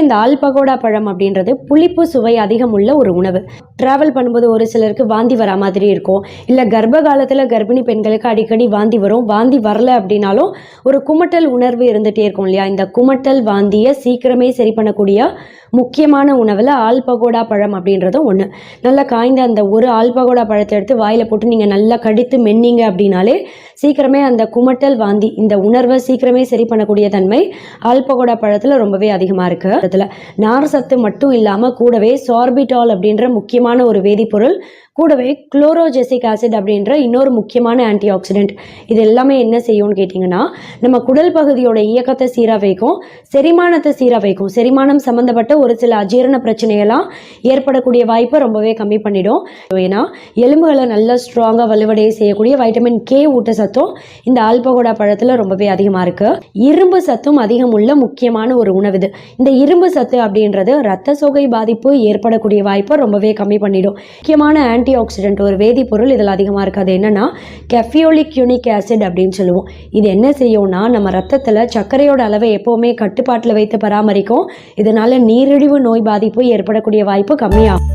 இந்த ஆல் பகோடா பழம் அப்படின்றது புளிப்பு சுவை அதிகம் உள்ள ஒரு உணவு. டிராவல் பண்ணும்போது ஒரு சிலருக்கு வாந்தி வரா மாதிரி இருக்கும். இல்லை கர்ப்ப காலத்தில் கர்ப்பிணி பெண்களுக்கு அடிக்கடி வாந்தி வரும். வாந்தி வரல அப்படின்னாலும் ஒரு குமட்டல் உணர்வு இருந்துகிட்டே இருக்கும் இல்லையா? இந்த குமட்டல் வாந்தியை சீக்கிரமே சரி பண்ணக்கூடிய முக்கியமான உணவில் ஆல் பகோடா பழம் அப்படின்றதும் ஒன்று நல்லா காய்ந்த அந்த ஒரு ஆல் பகோடா பழத்தை எடுத்து வாயில் போட்டு நீங்கள் நல்லா கடித்து மென்னீங்க அப்படின்னாலே சீக்கிரமே அந்த குமட்டல் வாந்தி இந்த உணர்வை சீக்கிரமே சரி பண்ணக்கூடிய தன்மை ஆல்பகோடா பழத்துல பழத்தில் ரொம்பவே அதிகமாக இருக்குது அதில் நார் சத்து மட்டும் இல்லாமல் கூடவே சார்பிட்டால் அப்படின்ற முக்கியமான ஒரு வேதிப்பொருள் கூடவே குளோரோஜெசிக் ஆசிட் அப்படின்ற இன்னொரு முக்கியமான ஆன்டி ஆக்சிடென்ட் இது எல்லாமே என்ன செய்யும்னு கேட்டிங்கன்னா நம்ம குடல் பகுதியோட இயக்கத்தை சீராக வைக்கும் செரிமானத்தை சீராக வைக்கும் செரிமானம் சம்மந்தப்பட்ட ஒரு சில அஜீரண பிரச்சனையெல்லாம் ஏற்படக்கூடிய வாய்ப்பை ரொம்பவே கம்மி பண்ணிடும். ஏன்னா எலும்புகளை நல்லா ஸ்ட்ராங்காக வலுவடைய செய்யக்கூடிய வைட்டமின் கே ஊட்டச்சத்தும் இந்த ஆல்பகோடா பழத்தில் ரொம்பவே அதிகமாக இருக்குது இரும்பு சத்தும் அதிகம் உள்ள முக்கியமான ஒரு உணவு இது. இந்த இரும்பு சத்து அப்படின்றது ரத்த சோகை பாதிப்பு ஏற்படக்கூடிய வாய்ப்பை ரொம்பவே கம்மி பண்ணிடும். முக்கியமான ஆன்டி ஆக்சிடென்ட் ஒரு வேதிப்பொருள் இதில் அதிகமாக இருக்குது. அது என்னன்னா கெஃபியோலிக் யூனிக் ஆசிட் அப்படின்னு சொல்லுவோம். இது என்ன செய்யும்னா நம்ம ரத்தத்தில் சர்க்கரையோட அளவை எப்போவுமே கட்டுப்பாட்டில் வைத்து பராமரிக்கும். இதனால நீரிழிவு நோய் பாதிப்பு ஏற்படக்கூடிய வாய்ப்பு கம்மியாகும்.